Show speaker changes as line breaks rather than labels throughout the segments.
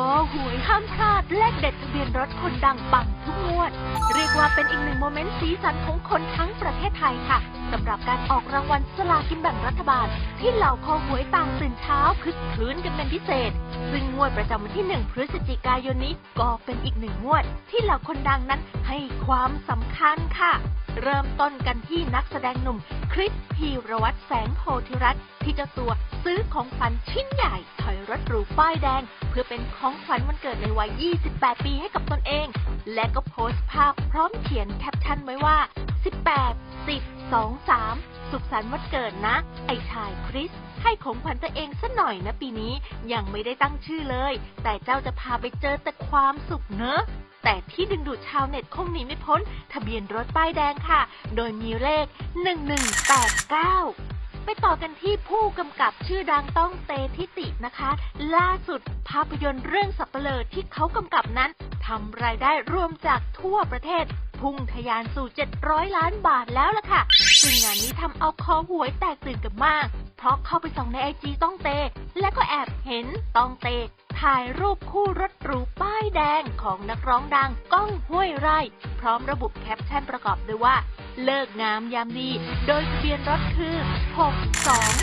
อหวยห้ามพลาดเลขเด็ดทะเบียนรถคนดังปังทุกงวด เรียกว่าเป็นอีกหนึ่งโมเมนต์สีสันของคนทั้ง ไทยค่ะสำหรับการออกรางวัลสลากินแบ่งรัฐบาล ที่เหล่าคอหวยต่างตื่นเช้าคึกคืนกันเป็นพิเศษ ซึ่งงวดประจำวันที่ 1 พฤศจิกายนนี้ก็เป็นอีกหนึ่งงวด ที่เหล่าคนดังนั้นให้ความสำคัญค่ะ เริ่มต้นกันที่นักแสดงหนุ่ม คริสพีรวัตรแสงโพธิรัตน์ที่เจ้าตัวซื้อของขวัญชิ้นใหญ่ถอยรถหรูป้ายแดง เพื่อเป็นของขวัญวันเกิดในวัย 28 ปีให้กับตนเอง และก็โพสต์ภาพพร้อมเขียนแคปชั่นไว้ว่า 18 10 2 3 สุขสันต์วันเกิดนะ ไอชายคริส ให้ของขวัญตัวเองสัหน่อยนะปีนี้ยังไม่ได้ตั้งชื่อเลย แต่เจ้าจะพาไปเจอแต่ความสุขเนอะแต่ที่ดึงดูดชาวเน็ตคงหนีไม่พ้น ทะเบียนรถป้ายแดงค่ะ โดยมีเลข 1189ไปต่อกันที่ผู้กำกับชื่อดังต้องเตทิตินะคะ ล่าสุดภาพยนตร์เรื่องสับเปลอที่เขากำกับนั้นทำรายได้รวมจากทั่วประเทศ พุ่งทะยานสู่ 700 ล้านบาทแล้วล่ะค่ะ ซึ่งงานนี้ทำเอาคอหวยแตกตื่นกันมาก เพราะเข้าไปส่องในไอจีต้องเต และก็แอบเห็นต้องเต ถ่ายรูปคู่รถหรูป้ายแดงของนักร้องดังก้องห้วยไร่ พร้อมระบุแคปชั่นประกอบด้วยว่า เลิกงามยามดี โดยทะเบียนรถคือ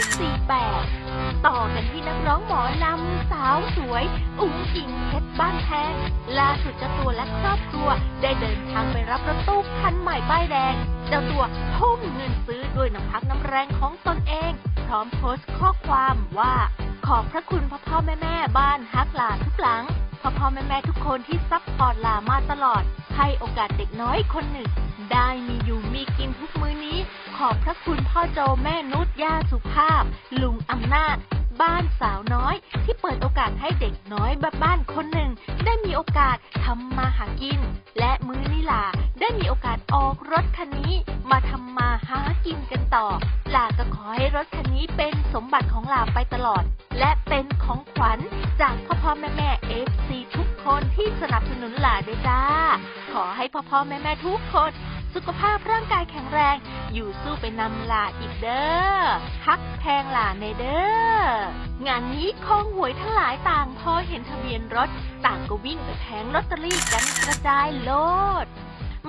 6248 ต่อกันที่นักร้องหมอลำสาวสวย อุ้งอิงเพชรบ้านแพงล่าสุดเจ้าตัวและครอบครัว ได้เดินทางไปรับรถตู้คันใหม่ป้ายแดง เจ้าตัวทุ่มเงินซื้อด้วยน้ำพักน้ำแรงของตนเอง พร้อมโพสต์ข้อความว่า ขอบพระคุณพ่อพ่อแม่แม่บ้านฮักหลาทุกหลังพ่อพ่อแม่แม่ทุกคนที่ซัพพอร์ตหลามาตลอด ให้โอกาสเด็กน้อยคนหนึ่ง ได้มีอยู่มีกินทุกมื้อนี้ ขอบพระคุณพ่อโจแม่นุชย่าสุภาพ ลุงอำนาจ บ้านสาวน้อย ที่เปิดโอกาสให้เด็กน้อยแบบบ้านคนหนึ่ง ได้มีโอกาสทำมาหากิน และมื้อนี้ล่ะได้มีโอกาสออกรถคันนี้ มาทำมาหากินกันต่อหลาก็ขอให้รถคันนี้เป็นสมบัติของหลาไปตลอด และเป็นของขวัญจากพ่อพ่อแม่แม่เอฟซีทุกคนที่สนับสนุนหลาด้วยจ้า ขอให้พ่อพ่อแม่แม่ทุกคน สุขภาพร่างกายแข็งแรง อยู่สู้ไปนำหลาอีกเด้อฮักแพงหลาในเด้องานนี้คองหวยทั้งหลายต่างพอเห็นทะเบียนรถ ต่างก็วิ่งไปแผงลอตเตอรี่กันกระจายโลด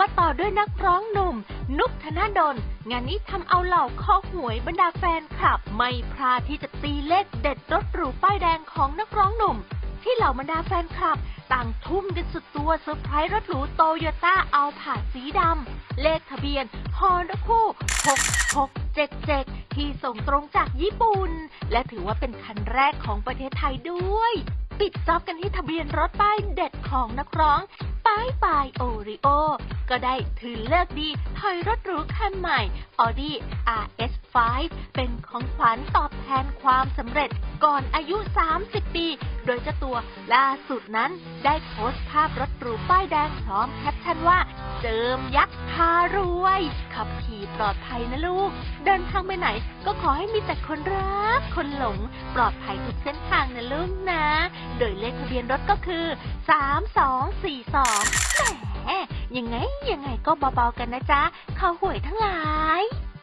มาต่อด้วยนักร้องหนุ่ม นุกธนดล งานนี้ทำเอาเหล่าคอหวยบรรดาแฟนคลับ ไม่พลาดที่จะตีเลขเด็ดรถหรูป้ายแดงของนักร้องหนุ่ม ที่เหล่าบรรดาแฟนคลับ ต่างทุ่มกันสุดตัวเซอร์ไพรส์รถหรูโตโยต้าเอาผาสีดำเลขทะเบียนฮอนด้าคู่ 6677 ที่ส่งตรงจากญี่ปุ่น และถือว่าเป็นคันแรกของประเทศไทยด้วย ปิดจ็อบกันที่ทะเบียนรถป้ายเด็ดของนักร้อง ป้ายปายโอริโอ ก็ได้ถือเลิกดีถอยรถหรูคันใหม่ Audi RS5 เป็นของขวัญตอบแทนความสำเร็จ ก่อนอายุ 30 ปี โดยเจ้าตัวล่าสุดนั้นได้โพสต์ภาพรถหรูป้ายแดงพร้อมแคปชั่นว่า เจิมยักษ์พารวย ขับขี่ปลอดภัยนะลูก เดินทางไปไหนก็ขอให้มีแต่คนรัก คนหลง ปลอดภัยทุกเส้นทางนะลูกนะ โดยเลขทะเบียนรถก็คือ 3242แหมยังไงยังไงก็เบาๆกันนะจ๊ะเขาหวยทั้งหลาย